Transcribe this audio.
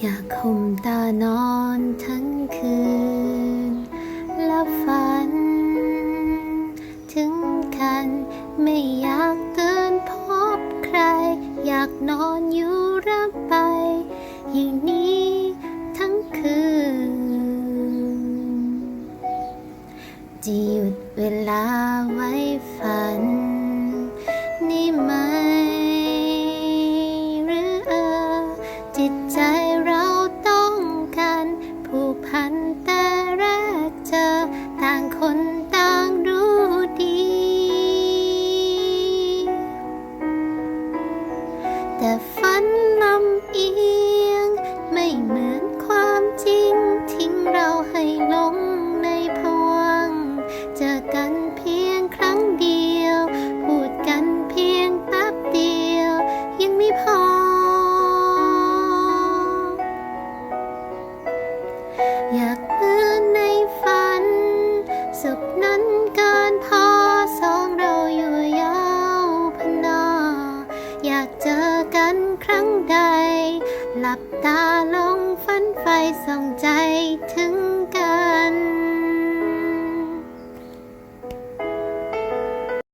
อยากห่มตานอนทั้งคืน และฝัน ถึงกันไม่อยากตื่นพบใคร อยากนอนอยู่รับไปอย่างนี้ทั้งคืน จะหยุดเวลาไว้ฝัน นี่ไหม หรือเออจิตใจ คนต่างรู้ดี แต่ฝันลำเอียง ไม่เหมือนความจริง ทิ้งเราให้หลงในภวัง เจอกันเพียงครั้งเดียว พูดกันเพียงแป๊บเดียว ยังไม่พอ อยาก อยากเจอกันครั้งใด หลับตาลงฝันไฟส่องใจถึง